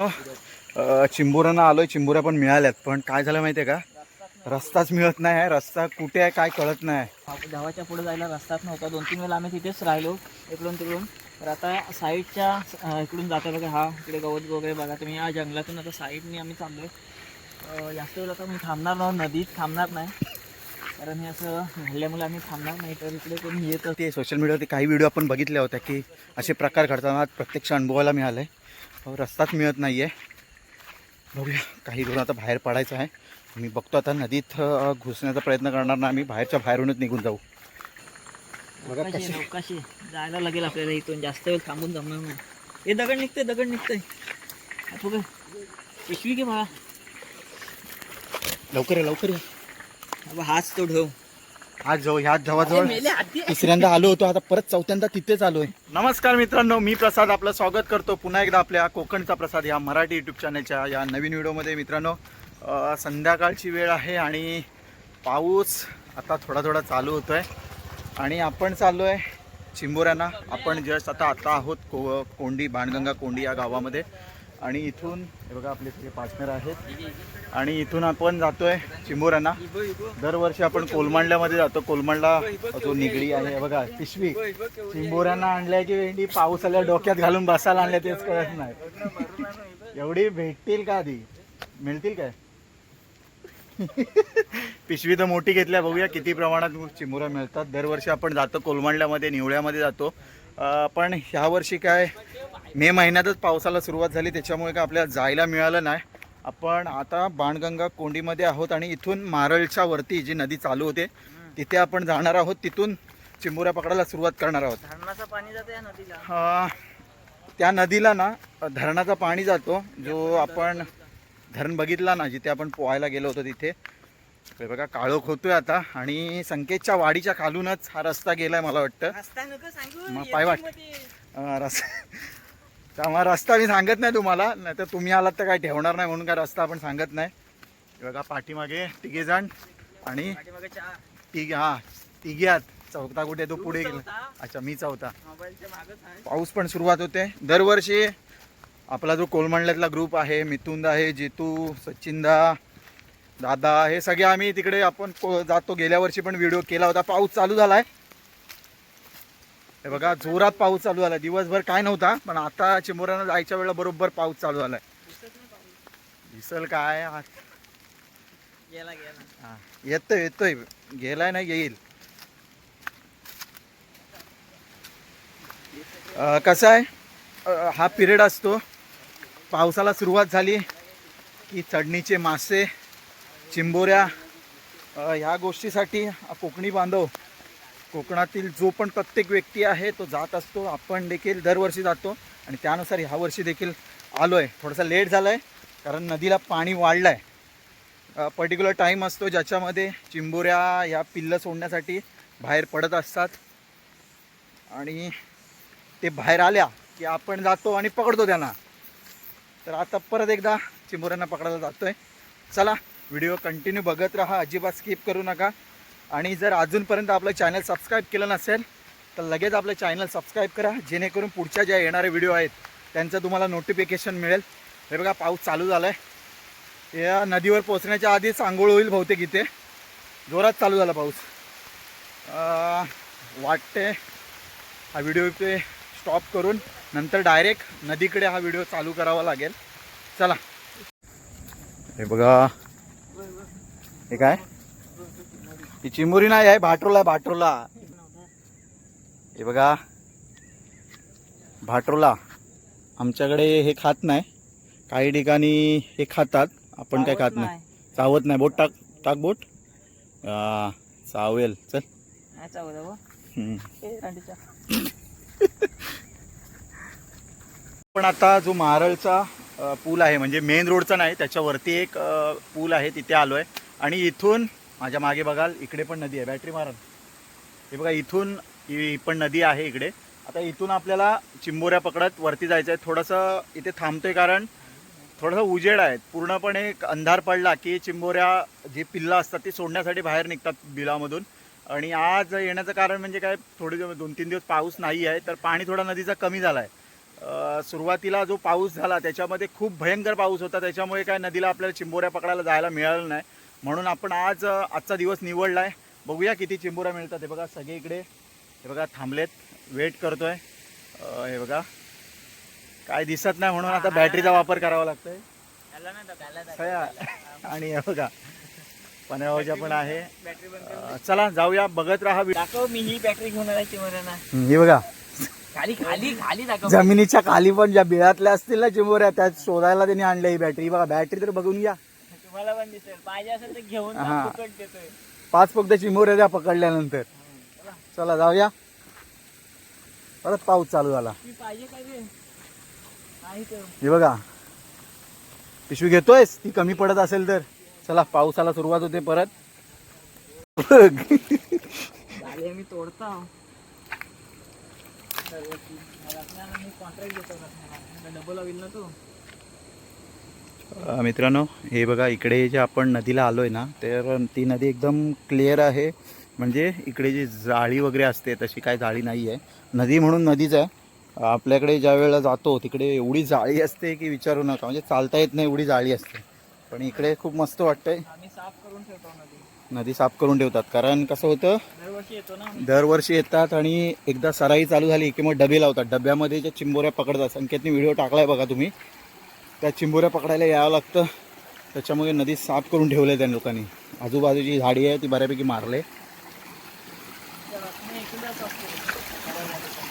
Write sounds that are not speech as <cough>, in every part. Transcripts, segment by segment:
चिंबोऱ्यांना आलोय चिंबोऱ्या पण मिळाल्यात. पण काय झालं माहितीये का? रस्ताच मिळत नाही आहे. रस्ता कुठे आहे काय कळत नाही गावाच्या पुढे जायला रस्ताच नव्हता. दोन तीन वेळा आम्ही तिथेच राहिलो इकडून तिकडून. तर आता साईडच्या इकडून जाता बघा हा. इकडे गवत वगैरे बघा तुम्ही. या जंगलातून आता साईडने आम्ही चाललोय. अं, जास्त वेळ आता मी थांबणार नाही नदीत थांबणार नाही. कारण हे असं घडल्यामुळे आम्ही थांबणार नाही. तर इकडे कोणी येत ते सोशल मीडियावरती काही व्हिडिओ आपण बघितल्या होत्या की असे प्रकार घडताना प्रत्यक्ष अनुभवायला मिळालं आहे रस्ताच मिळत नाही आहे बघूया काही करून आता बाहेर पडायचं आहे. मी बघतो आता नदीत घुसण्याचा प्रयत्न करणार ना आम्ही. बाहेरच्या बाहेरूनच निघून जाऊ. बघा कशी जायला लागेल आपल्याला इथून. जास्त वेळ थांबून जमणार नाही. हे दगड निघतंय दगड निघतंय. बघ. पिशवी घे मला लवकर ये लवकर ये. अब हाच तो ढेव आज जाऊ ह्याच जवळजवळ हाती तिसऱ्यांदा आलो होतो. आता परत चौथ्यांदा तिथेच आलोय नमस्कार मित्रांनो मी प्रसाद आपलं स्वागत करतो. पुन्हा एकदा आपल्या कोकणचा प्रसाद या मराठी यूट्यूब चॅनलच्या या नवीन व्हिडिओमध्ये मित्रांनो संध्याकाळची वेळ आहे आणि पाऊस आता थोडा थोडा चालू होतोय. आणि आपण चाललो आहे चिंबोऱ्यांना. आपण जस्ट आता आता आहोत को कोंडी बाणगंगा कोंडी या गावामध्ये. आणि इथून हे बघा आपले सगळे पार्टनर आहेत. आणि इथून आपण जातोय चिंबोऱ्यांना. दरवर्षी आपण कोलमांडल्यामध्ये जातो. कोलमांडला जो निगडी आहे. बघा पिशवी. चिंबोऱ्यांना आणल्या की वेंडी पाऊस आल्या डोक्यात घालून बसायला आणल्या तेच कळत नाही. एवढी भेटतील का आधी? मिळतील काय? <laughs> पिशवी तर मोठी घेतल्या. बघूया किती प्रमाणात चिंबोऱ्या मिळतात. दरवर्षी आपण जातो. कोलमांडल्यामध्ये निवळ्यामध्ये जातो. पण ह्या वर्षी काय मे महिन्यातच पावसाला सुरुवात झाली त्याच्यामुळे काय आपल्याला जायला मिळालं नाही. आपण आता बाणगंगा कोंडीमध्ये आहोत आणि इथून मारळच्या वरती जी नदी चालू होते तिथे आपण जाणार आहोत तिथून चिंबोऱ्या पकडायला सुरुवात करणार आहोत. धरणाचं पाणी जातं या नदीला? अं, त्या नदीला ना धरणाचा पाणी जातो जो आपण धरण बघितला ना जिथे आपण पोहायला गेलो होतो तिथे हे बघा काळोख होतोय आता आणि संकेतच्या वाडीच्या खालूनच हा रस्ता गेलाय मला वाटतं. रस्ता नको सांगू मग पाय वाट. रस्ता रस्ता मी सांगत नाही तुम्हाला नाही तर तुम्ही आलात तर काय ठेवणार नाही म्हणून काय रस्ता आपण सांगत नाही. हे बघा पाठीमागे तिघे जण आणि तिघे हा तिघे आहात चौथा कुठे? तो पुढे गेला. अच्छा मी चौथा. पाऊस पण सुरुवात होते. दरवर्षी आपला जो कोलमंडल्यातला ग्रुप आहे मिथुंद आहे जितू सचिनदा दादा हे सगळे आम्ही तिकडे आपण जातो. गेल्या वर्षी पण व्हिडिओ केला होता. पाऊस चालू झालाय. हे बघा जोरात पाऊस चालू झाला दिवसभर काय नव्हता पण आता चिंबोऱ्यानं जायच्या वेळेला बरोबर पाऊस चालू झालाय. दिसल काय? हा, गेला गेला. हा, येतोय येतोय. गेलाय ना येईल. कसं आहे? हा पिरियड असतो. पावसाला सुरुवात झाली की चढणीचे मासे चिंबोऱ्या ह्या गोष्टीसाठी कोकणी बांधव कोकणातील जो पण प्रत्येक व्यक्ती आहे तो जात असतो. आपण देखील दरवर्षी जातो आणि त्यानुसार ह्या वर्षी देखील आलो आहे थोडासा लेट झाला आहे कारण नदीला पाणी वाढलं आहे पर्टिक्युलर टाईम असतो ज्याच्यामध्ये चिंबोऱ्या ह्या पिल्लं सोडण्यासाठी बाहेर पडत असतात. आणि ते बाहेर आल्या की आपण जातो आणि पकडतो त्यांना. तर आता परत एकदा चिंबोऱ्यांना पकडायला जातो आहे चला व्हिडिओ कंटिन्यू बघत राहा अजिबात स्किप करू नका. आणि जर अजूनपर्यंत आपलं चॅनल सबस्क्राईब केलं नसेल तर लगेच आपलं चॅनल सबस्क्राईब करा जेणेकरून पुढच्या ज्या येणारे व्हिडिओ आहेत त्यांचं तुम्हाला नोटिफिकेशन मिळेल. हे बघा पाऊस चालू झाला आहे या नदीवर पोचण्याच्या आधीच आंघोळ होईल बहुतेक इथे. जोरात चालू झाला पाऊस. वाटते हा व्हिडिओ इथे स्टॉप करून नंतर डायरेक्ट नदीकडे हा व्हिडिओ चालू करावा लागेल. चला. हे बघा हे काय? ही चिमुरी नाही आहे भाटरोला भाटरोला. हे बघा. भाटरोला. आमच्याकडे हे खात नाही. काही ठिकाणी हे खातात. आपण काय खात नाही. चावत नाही. बोट टाक टाक बोट. चावेल. चल. <laughs> पण आता जो मारळचा अ, पूल आहे म्हणजे मेन रोडचा नाही त्याच्यावरती एक पूल आहे तिथे आलो आहे आणि इथून माझ्या मागे बघाल इकडे पण नदी आहे. बॅटरी मारा. हे बघा इथून ही पण नदी आहे इकडे. आता इथून आपल्याला चिंबोऱ्या पकडत वरती जायचं आहे थोडंसं इथे थांबतोय कारण थोडंसं उजेड आहे. पूर्णपणे एक अंधार पडला की चिंबोऱ्या जी पिल्लं असतात ती सोडण्यासाठी बाहेर निघतात बिलामधून. आणि आज येण्याचं कारण म्हणजे काय थोडे दिवस दोन तीन दिवस पाऊस नाही आहे तर पाणी थोडा नदीचा कमी झाला आहे सुरुवातीला जो पाऊस झाला त्याच्यामध्ये खूप भयंकर पाऊस होता. त्याच्यामुळे काय नदीला आपल्याला चिंबोऱ्या पकडायला जायला मिळालं नाही. म्हणून आपण आज आजचा दिवस निवडला आहे बघूया किती चिंबोऱ्या मिळतात. हे बघा सगळे इकडे. हे बघा थांबलेत. वेट करतोय. हे बघा. काय दिसत नाही म्हणून आता बॅटरीचा वापर करावा लागतोय. आणि हे बघा. पन्हाळावरच्या पण आहे. चला जाऊया. बघत राहा दाखव मी ही बॅटरी घेऊन आला चिमोऱ्यांना हे बघा. खाली खाली खाली दाखव. जमिनीच्या खाली पण ज्या बिळातल्या असतील ना चिंबोऱ्या त्यात शोधायला त्यांनी आणल्या ही बॅटरी. बघा बॅटरी तर बघून घ्या. तुम्हाला पण दिसेल. पाहिजे असेल तर घेऊन जा, हा. फुकट देतोय. पाच फक्त चिंबोऱ्या द्या पकडल्यानंतर. चला. जाऊया. परत पाऊस चालू झाला. मी पाहिजे काय रे नाही तर. हे बघा. पिशवी घेतोयस? ती कमी पडत असेल तर. चला पावसाला सुरुवात होते परत. बघ. झाले मी तोडता. कॉन्ट्रॅक्ट देतो डबल होईल ना तो. मित्रांनो हे बघा इकडे जे आपण नदीला आलोय ना तर ती नदी एकदम क्लिअर आहे. म्हणजे इकडे जी जाळी वगैरे असते तशी काय जाळी नाही आहे नदी म्हणून नदीच आहे. आपल्याकडे ज्या वेळेला जातो तिकडे एवढी जाळी असते की विचारू नका. म्हणजे चालता येत नाही एवढी जाळी असते. पण इकडे खूप मस्त वाटतंय. नदी साफ करून ठेवतात. कारण कसं होतं दरवर्षी येतो ना आम्ही. दरवर्षी येतात आणि एकदा सराई चालू झाली की मग डबे लावतात. डब्यामध्ये ज्या चिंबोऱ्या पकडतात संकेतने व्हिडिओ टाकलाय बघा तुम्ही. त्या चिंबोऱ्या पकडायला यावं लागतं. त्याच्यामुळे नदी साफ करून ठेवले त्या लोकांनी. आजूबाजूची झाडी आहे ती बऱ्यापैकी मारले.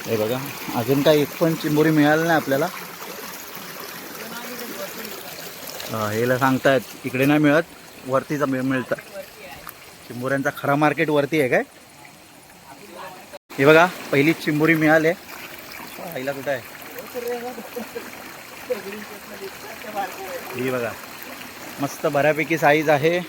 हे बघा अजून काही एक पण चिंबोरी मिळाली नाही आपल्याला. हेला सांगतायत इकडे नाही मिळत वरतीच मिळतात चिंबोऱ्यांचा खरा मार्केट वरती आहे काय? हे बघा पहिली चिंबोरी मिळाली आईला कुठं आहे? ही बघा मस्त बऱ्यापैकी साईज आहे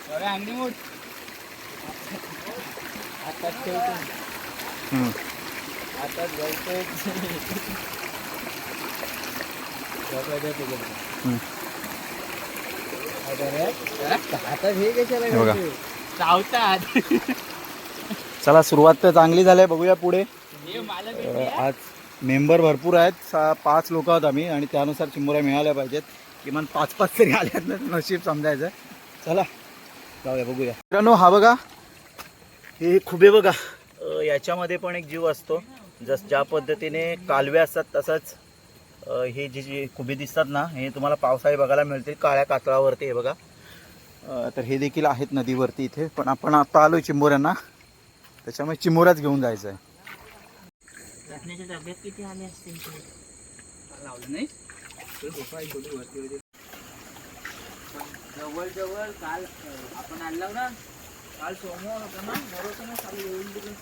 बघा. चला सुरुवात तर चांगली झाली बघूया पुढे. आज मेंबर भरपूर आहेत. सा पाच लोक आहोत आम्ही आणि त्यानुसार चिंबोऱ्या मिळाल्या पाहिजेत. किमान पाच पाच तरी आल्यात ना नशीब समजायचं. चला जाऊया बघूया. मित्रांनो हा बघा. हे खुबे बघा. याच्यामध्ये पण एक जीव असतो. जस ज्या पद्धतीने कालवे असतात तसंच हे जे जे खुबे दिसतात ना हे तुम्हाला पावसाळी बघायला मिळतील. काळ्या कातळावरती हे बघा. तर हे देखील आहेत नदीवरती इथे. पण आपण आता आलो चिंबोऱ्यांना. त्याच्यामुळे चिंबोऱ्याच घेऊन जायचं आहे रत्नाच्या डब्यात किती आले असतील ते? लावलं नाही जवळ जवळ काल आपण आणलं ना काल सोमवार होता ना बरोबर ना चालू येऊन दिलं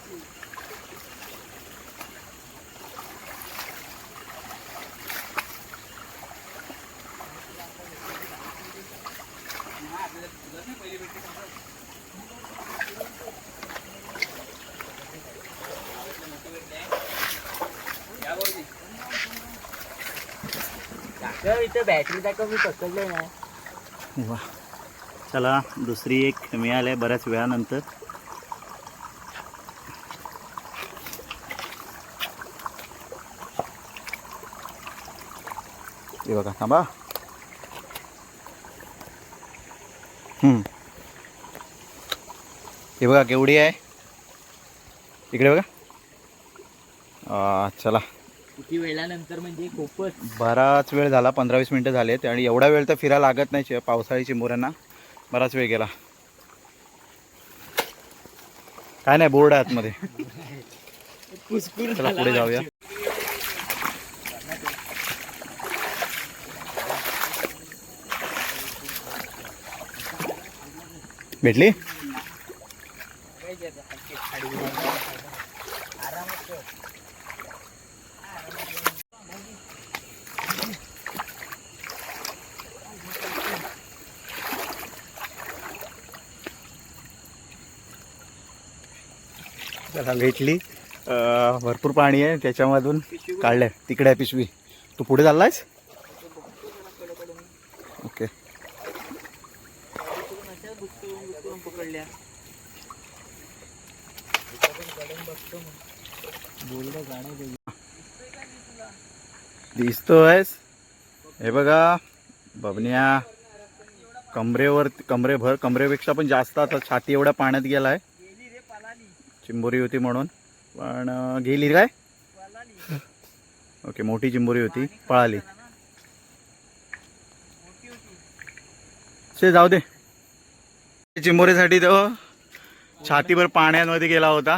असतील. दाखव कमी बॅटरी दाखव वा. चला दुसरी एक मिळाली आहे बऱ्याच वेळानंतर. हे बघा थांबा. हे बघा केवढी आहे? इकडे बघा. चला. किती वेळानंतर म्हणजे खूपच. बराच वेळ झाला पंधरा वीस मिनटं झालेत आणि एवढा वेळ तर फिरायला लागत नाही पावसाळी चिंबोऱ्यांना बराच वेळ गेला. काय नाही बोर्ड आहे आतमध्ये. चला पुढे जाऊया. भेटली? त्याला भेटली भरपूर पाणी आहे. त्याच्यामधून काढलंय. तिकडे आहे पिशवी. तू पुढे चाललायस? ओके. दिसतोयस. हे बघा बबन्या. कमरेवर कमरेभर कमरेपेक्षा पण जास्त आता छाती एवढ्या पाण्यात गेलाय. चिंबोरी होती म्हणून. पण गेली काय? ओके मोठी चिंबोरी होती पळाली. ते जाऊ दे. चिंबोरीसाठी तो छातीभर पाण्यामध्ये गेला होता.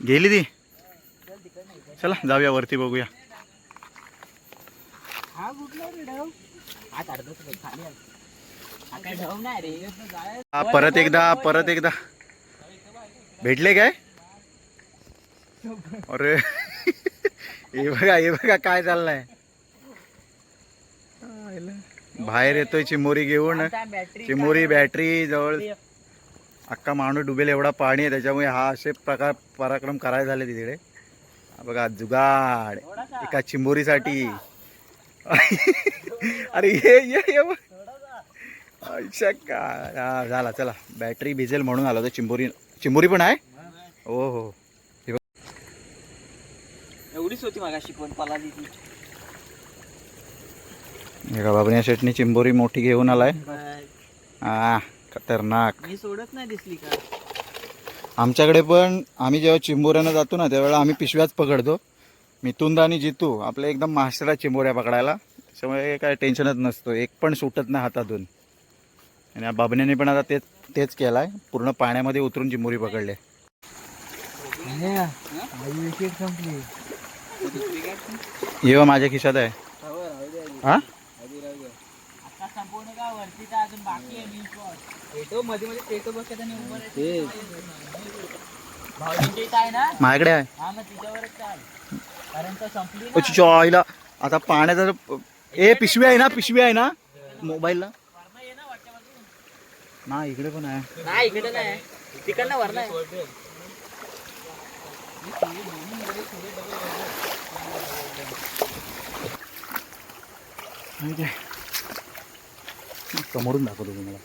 गेली ती? चला जाऊया वरती बघूया. परत एकदा परत एकदा. भेटले काय? <laughs> अरे हे बघा हे बघा काय चाललंय. बाहेर येतोय चिमोरी घेऊन. चिमोरी बॅटरी जवळ. अख्खा माणूस डुबेल एवढा पाणी आहे त्याच्यामुळे हा असे प्रकार पराक्रम करायला झाले तिकडे. बघा जुगाड. एका चिंबोरीसाठी <laughs> अरे ये ये. अच्छा हा झाला चला. बॅटरी भिजेल म्हणून आलो तर चिंबोरी चिंबोरी पण आहे? हो हो. एवढीच होती ती. एका बाबण्या शेटनी चिंबोरी मोठी घेऊन आलाय. हा खतरनाक. मी सोडत नाही दिसली का? आमच्याकडे पण आम्ही जेव्हा चिंबोऱ्यानं जातो ना त्यावेळेला आम्ही पिशव्याच पकडतो. मिथुंद आणि जितू आपलं एकदम मास्टर चिंबोऱ्या पकडायला. त्याच्यामुळे काय टेन्शनच नसतो. एक पण सुटत नाही हातातून. आणि बाबण्याने पण आता तेच तेच केलाय. पूर्ण पाण्यामध्ये उतरून चिंबोरी पकडले. बघ माझ्या खिशात आहे. हा? माझ्याकडे आहे. हा आता पाण्याचा ए पिशवी आहे ना पिशवी आहे ना? मोबाईलला वरनं ये ना वरच्या बाजून. ना इकडे पण आहे. नाही इकडे नाही. तिकडनं आहे समोरून दाखवतो तुम्हाला.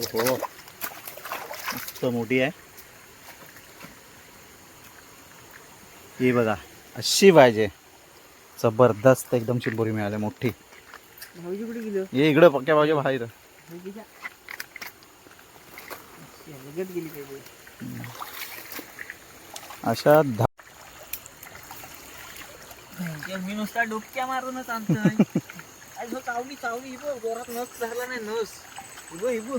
ओहो मस्त मोठी आहे. ही बघा अशी पाहिजे. जबरदस्त एकदम चिंबोरी मिळाली मोठी. भाऊजी कुठे गेलो. ये इकडं पक्क्या लगत गेली पाहिजे अशा धा मी नुसता डुबक्या मारूनच आणतोय. <laughs> आज हो चावली चावली इबो जोरात नस झाला नाही नस. इबो इबो.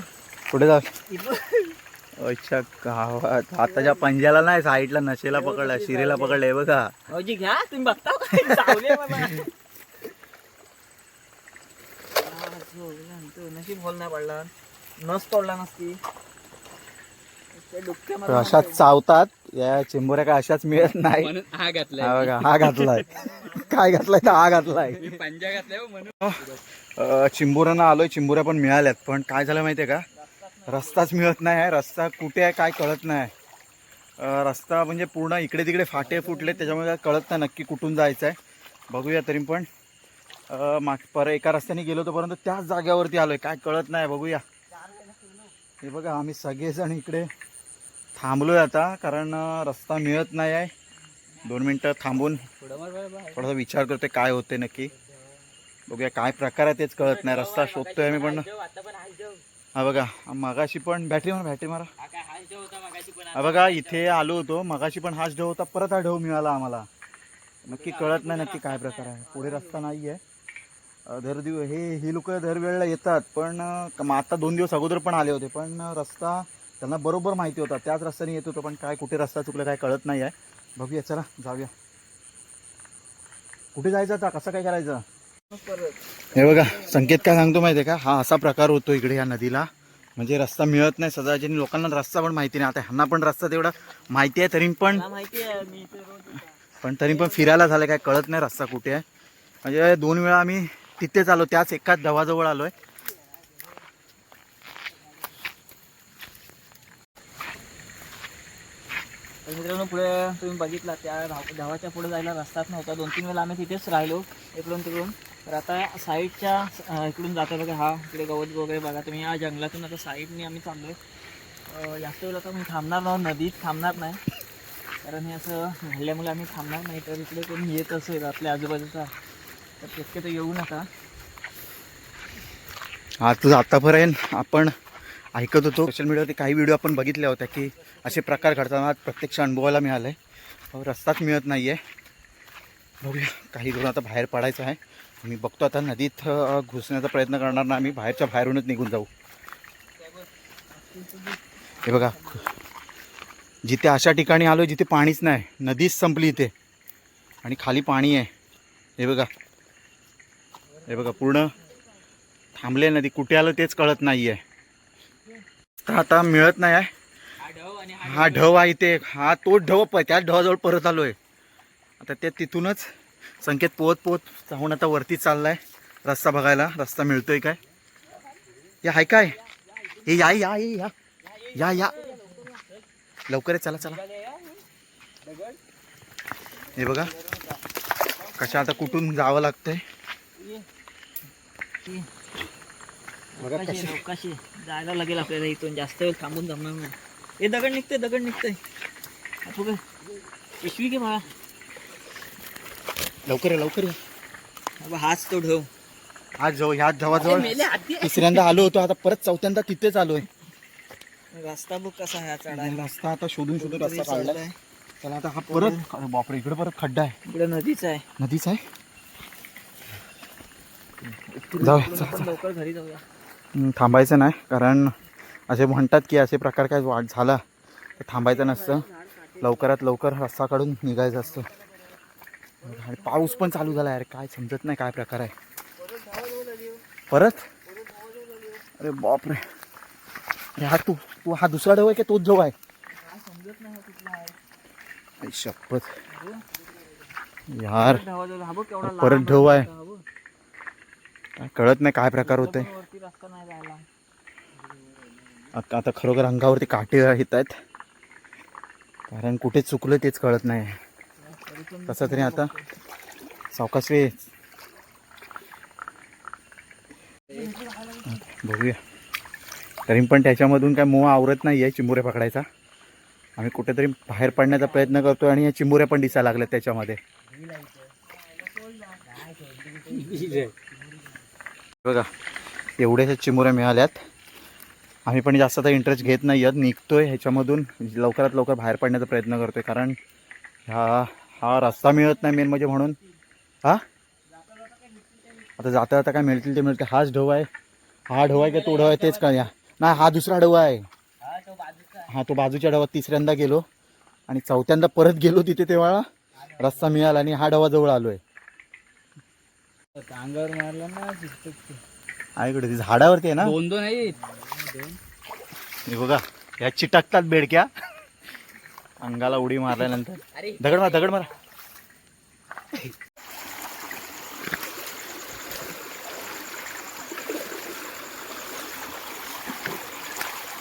पुढे जा? इबो. अच्छा गावात. आताच्या पंजाला नाही साईडला नशेला पकडला शिरेला पकडला हे बघा. भाऊजी घ्या तुम्ही बघता काय? चावले मला <laughs> आ, झोपला ना तो. नशीब नाही पडला. नस तोडला नसती. तर अशाच चावतात. या चिंबोऱ्या काय अशाच मिळत <laughs> नाही. म्हणून हा हा घातलाय बघा हा घातलाय. <laughs> काय घातलाय तर हा घातलाय. मी पंजा घातलाय हो म्हणून. अ, चिंबोऱ्यांना आलोय चिंबोऱ्या पण मिळाल्यात. पण काय झालं माहितीये का? रस्ताच मिळत नाही आहे. रस्ता कुठे आहे काय कळत नाही अ, रस्ता म्हणजे पूर्ण इकडे तिकडे फाटे फुटले त्याच्यामुळे काय कळत नाही नक्की कुठून जायचं आहे बघूया तरी पण. माग पर एका रस्त्याने गेलो होतो परंतु त्याच जाग्यावरती आलोय. काय कळत नाही बघूया. हे बघा आम्ही सगळेजण इकडे थांबलोय आता कारण रस्ता मिळत नाही आहे. दोन मिनटं थांबून थोडासा विचार करतोय काय होते नक्की. बघूया काय प्रकार आहे तेच कळत नाही. रस्ता शोधतोय आम्ही पण. हा बघा मगाशी पण बॅटरी मारा बॅटरी मारा. हा हा बघा इथे आलो होतो मगाशी पण हाच ढव होता परत हा ढव मिळाला आम्हाला. नक्की कळत नाही नक्की काय प्रकार आहे. पुढे रस्ता नाही आहे दर दिव हे ही लोक दरवेळेला येतात पण आता दोन दिवस अगोदर पण आले होते पण रस्ता त्यांना बरोबर माहिती होता त्याच रस्त्याने येत होतो पण काय कुठे रस्ता चुकला काय कळत नाही आहे. बघूया चला जाऊया. कुठे जायचं आता? कसं काय करायचं? हे बघा संकेत काय सांगतो माहिती आहे का? हा असा प्रकार होतो इकडे या नदीला. म्हणजे रस्ता मिळत नाही सदाच्या लोकांना रस्ता पण माहिती नाही. आता ह्यांना पण रस्ता तेवढा माहिती आहे तरी पण. पण तरी पण फिरायला झालं काय कळत नाही रस्ता कुठे आहे. म्हणजे दोन वेळा आम्ही तिथेच आलो त्याच एकाच दवाजवळ आलोय. तर मित्रांनो पुढे तुम्ही बघितला त्या धाव- धावाच्या पुढे जायला रस्ताच नव्हता. दोन तीन वेळा आम्ही तिथेच राहिलो इकडून तिकडून. तर आता साईडच्या इकडून जाता बघा हा. इकडे गवत वगैरे बघा तुम्ही. या जंगलातून आता साईडने आम्ही चाललो आहे जास्त वेळ आता मी थांबणार नाही नदीत थांबणार नाही. कारण हे असं घडल्यामुळे आम्ही थांबणार नाही. तर इकडे कोणी येत असेल आपल्या आजूबाजूचा. तर शक्यतो येऊ नका. आज आतापर्यंत आपण ऐकत होतो. सोशल मीडियावरती काही व्हिडिओ आपण बघितल्या होत्या की असे प्रकार घडताना आज प्रत्यक्ष अनुभवायला मिळालं आहे रस्ताच मिळत नाही आहे बघूया काही दोन आता बाहेर पडायचं आहे. मी बघतो आता नदीत घुसण्याचा प्रयत्न करणार ना आम्ही बाहेरच्या बाहेरूनच निघून जाऊ. हे बघा जिथे अशा ठिकाणी आलो जिथे पाणीच नाही नदीच संपली इथे. आणि खाली पाणी आहे. हे बघा. हे बघा पूर्ण थांबले नदी कुठे आलं तेच कळत नाही आहे तर आता मिळत नाही आहे. हा ढव आहे ते हा तोच ढव प त्याच ढवाजवळ परत आलो आहे आता ते तिथूनच संकेत पोहत पोहत जाऊन आता वरती चाललाय. रस्ता बघायला रस्ता मिळतोय काय? या हाय काय? हे या या ये, या. या या. लवकर चला चला. हे बघा कशा आता कुठून जावं लागतंय. बघा कशी कसे कशी? जायला लागेल आपल्याला इथून जास्त वेळ थांबून जमणार नाही. हे दगड निघते दगड निघतंय. हा, काय पिशवी घे मला लवकर ये लवकर ये. हा बघ, हाच तो ढव आज जवळ ह्याच जवळजवळ तिसऱ्यांदा आलो होतो आता परत चौथ्यांदा तिथेच आलोय. रस्ता बघ कसा आहे हा चढायला. रस्ता आता शोधून शोधून रस्ता. काढलाय. चला आता हा परत बापरे इकडे परत खड्डा आहे. इकडे नदीच आहे. नदीच आहे? जाऊया, घरी थांबायचं नाही कारण असे म्हणतात की असे प्रकार काय वाट झाला तर थांबायचं नसतं. लवकरात लवकर रस्ता काढून निघायचं असतं. आणि पाऊस पण चालू झाला यार काय समजत नाही काय प्रकार आहे. परत? अरे बापरे. अरे हा तू तू हा दुसरा डव आहे की तोच जवळ आहे? शपथ. यार. परत ढव आहे. काय कळत नाही काय प्रकार होत आता आता खरोखर अंगावरती काटे येत आहेत. कारण कुठे चुकलं तेच कळत नाही. कसं तरी आता सावकाश वे. बघूया. तरी पण त्याच्यामधून काय मोह आवरत नाही आहे चिंबुऱ्या पकडायचा. आम्ही कुठेतरी बाहेर पडण्याचा प्रयत्न करतो आणि या चिंबुऱ्या पण दिसायला लागल्यात त्याच्यामध्ये. <laughs> बघा एवढ्याशा चिमुऱ्या मिळाल्यात. आम्ही पण जास्त आता इंटरेस्ट घेत नाही आहेत. निघतोय ह्याच्यामधून. लवकरात लवकर बाहेर पडण्याचा प्रयत्न करतोय कारण हा हा रस्ता मिळत नाही मेन म्हणजे म्हणून. हा? आता जाता जाता काय मिळतील ते मिळते हाच ढव आहे. हा ढव आहे का तो ढव आहे तेच कळ्या. नाही हा दुसरा ढव आहे. हा तो बाजूच्या ढवात तिसऱ्यांदा गेलो आणि चौथ्यांदा परत गेलो तिथे तेव्हा रस्ता मिळाला आणि हा ढवाजवळ आलो आहे अंगावर मारला ना दिसतो ती. झाडावरती आहे ना? दोन दोन आहेत. हे बघा या चिटकतात बेडक्या. अंगाला उडी मारल्यानंतर. दगड मारा दगड मारा.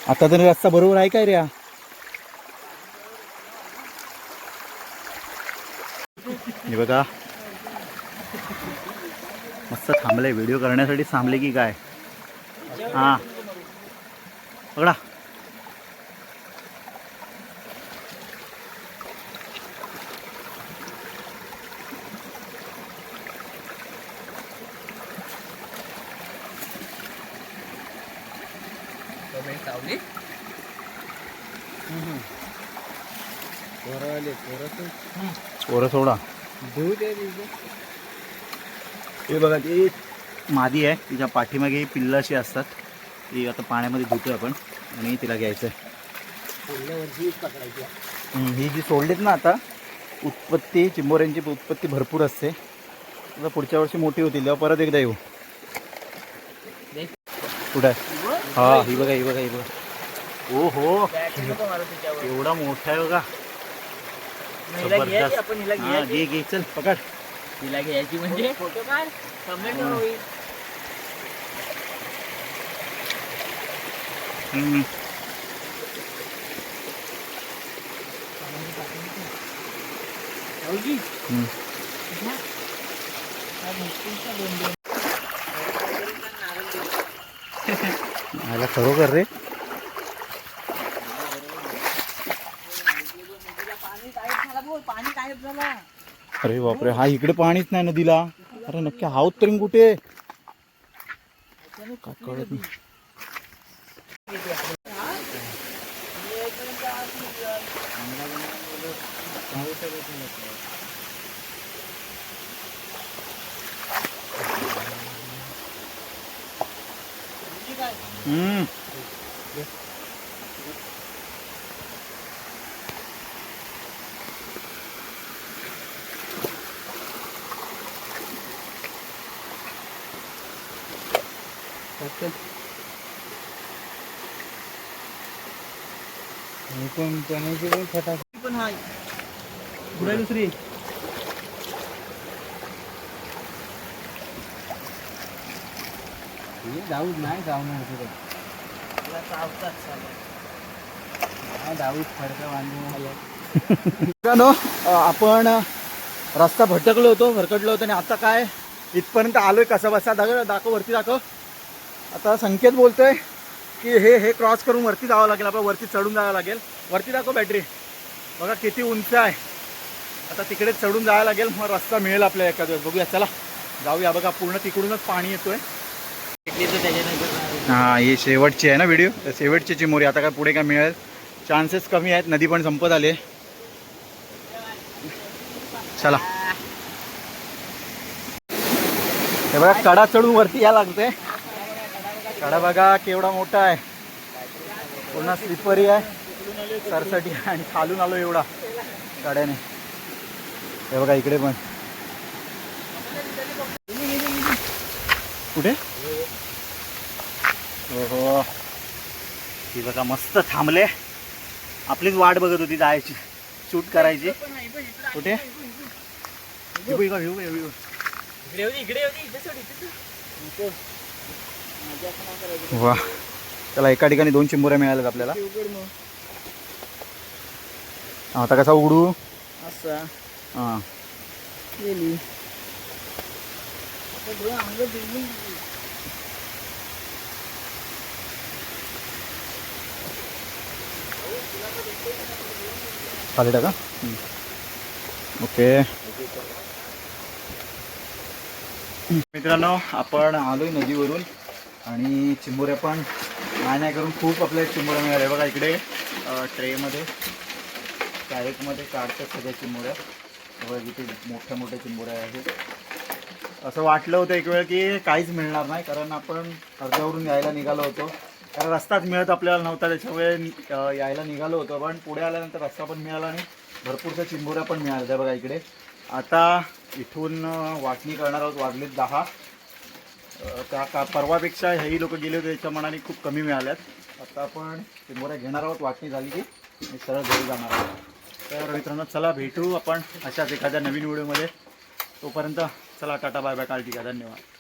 आता तरी रस्ता बरोबर आहे काय रे बघा. मस्त थांबले व्हिडिओ करण्यासाठी थांबले की काय? हा. पकडा. पोरं सोडा. हे बघा ती मादी आहे. तिच्या पाठीमागे पिल्लं अशी असतात. ती आता पाण्यामध्ये धुतोय आपण आणि तिला घ्यायचं हम्म, ही जी सोडलीत ना आता उत्पत्ती चिंबोऱ्यांची उत्पत्ती भरपूर असते. आता पुढच्या वर्षी मोठी होतील तेव्हा परत एकदा येऊ. कुठं आहे? हा ही बघा ही बघा ही बघा. ओ हो एवढा मोठा आहे बघा. घे घे चल पकड. हिला घ्यायची म्हणजे? फोटो काढ कमेंट होईल. <laughs> आला खरोखर रे? अरे बापरे हा इकडे पाणीच नाही नदीला. अरे नक्की हा तरी कुठे? काय कळत नाही. हम्म. पण पाण्याची पण फटाक पण हा पुढे दुसरी. जाऊ नाही जाऊ नाही दाऊद फडका बांधून. आपण रस्ता भटकलो होतो भरकटलो होतो आणि आता काय? इथपर्यंत आलोय कसा बसा दाखव दाखव वरती दाखव. आता संकेत बोलतोय की हे हे क्रॉस करून वरती जावं लागेल आपल्याला वरती चढून जावं लागेल. वरती दाखव बॅटरी बघा किती उंच आहे. आता तिकडे चढून जायला लागेल मग रस्ता मिळेल आपल्याला एका दिवस बघूया चला. जाऊया बघा पूर्ण तिकडूनच पाणी येतोय. हा ही शेवटची आहे ना व्हिडिओ तर शेवटची चिमोरी आता काय पुढे काय मिळेल? चान्सेस कमी आहेत नदी पण संपत आले चला. हे बघा कडा चढून वरती या लागते कडा बघा केवढा मोठा आहे. पूर्ण स्लिपरी आहे. सरसाठी आणि खालून आलो एवढा कड्याने हे बघा इकडे पण. कुठे? हो ती बघा मस्त थांबले. आपलीच वाट बघत होती जायची. शूट करायची. कुठे? इकडे होती इकडे होती इथे सोड इथे सोड. वा. चला एका ठिकाणी दोन चिंबोऱ्या मिळाल्यात आपल्याला. आता कसा उघडू? असा. हां. गेली. खाली टाका. ओके. मित्रांनो आपण आलोय नदीवरून. आणि चिंबोऱ्या पण नाही नाही करून खूप आपल्याला चिंबोऱ्या मिळाल्या. बघा इकडे ट्रेमध्ये कॅरेटमध्ये काढतात सगळ्या चिंबोऱ्या. बघा इथे मोठ्या मोठ्या चिंबोऱ्या आहेत. असं वाटलं होतं एक वेळ की काहीच मिळणार नाही कारण आपण अर्ध्यावरून यायला निघालो होतो. कारण रस्ताच मिळत आपल्याला नव्हता त्याच्यामुळे यायला निघालो होतो. पण पुढे आल्यानंतर रस्ता पण मिळाला आणि भरपूरच्या चिंबोऱ्या पण मिळाल्या. बघा इकडे. आता इथून वाटणी करणार आहोत वाजलेत दहा. त्या का परवापेक्षा हेही लोक गेले होते त्याच्या मनाने खूप कमी मिळाल्यात. आता आपण चिंबोऱ्या घेणार आहोत वाटणी झाली की मी सरळ घरी जाणार आहोत. तर मित्रांनो चला भेटू आपण अशाच एखाद्या नवीन व्हिडिओमध्ये. तोपर्यंत चला टाटा बाय बाय काळजी घ्या. धन्यवाद.